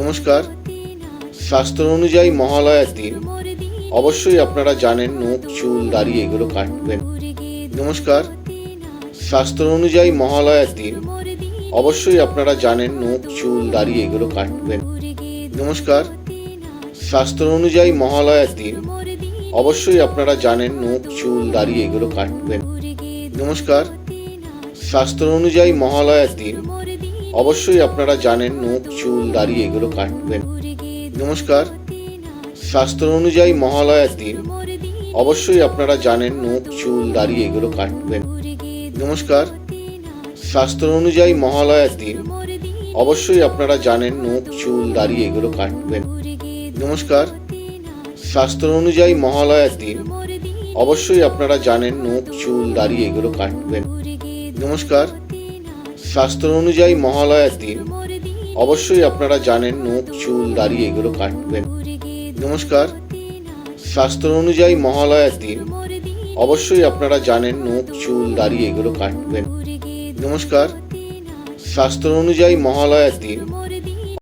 নমস্কার। শাস্ত্র অনুযায়ী মহালয়ার দিন। অবশ্যই আপনারা জানেন, নখ, চুল, দাড়ি, এগুলো কাটবেন। নমস্কার। শাস্ত্র অনুযায়ী মহালয়ার দিন। অবশ্যই আপনারা জানেন, নখ, চুল, দাড়ি, এগুলো কাটবেন। নমস্কার। শাস্ত্র অনুযায়ী মহালয়ার দিন। অবশ্যই আপনারা জানেন, নখ, চুল, দাড়ি, এগুলো কাটবেন। নমস্কার। শাস্ত্র অনুযায়ী মহালয়ার দিন। অবশ্যই আপনারা জানেন, নখ, চুল, দাড়ি, এগুলো কাটবেন। নমস্কার। শাস্ত্র অনুযায়ী মহালয়ার দিন। অবশ্যই আপনারা জানেন, নখ, চুল, দাড়ি, এগুলো কাটবেন। নমস্কার। শাস্ত্র অনুযায়ী মহালয়ার দিন। অবশ্যই আপনারা জানেন, নখ, চুল, দাড়ি, এগুলো কাটবেন। নমস্কার। শাস্ত্র অনুযায়ী মহালয়ার দিন। অবশ্যই আপনারা জানেন, নখ, চুল, দাড়ি, এগুলো কাটবেন। নমস্কার। শাস্ত্র অনুযায়ী মহালয়ার দিন। অবশ্যই আপনারা জানেন, নখ, চুল দাঁড়িয়ে এগুলো কাটবেন। নমস্কার। শাস্ত্র অনুযায়ী মহালয়ার দিন। অবশ্যই আপনারা জানেন, নখ, চুল দাঁড়িয়ে এগুলো কাটবেন। নমস্কার। শাস্ত্র অনুযায়ী মহালয়ার দিন।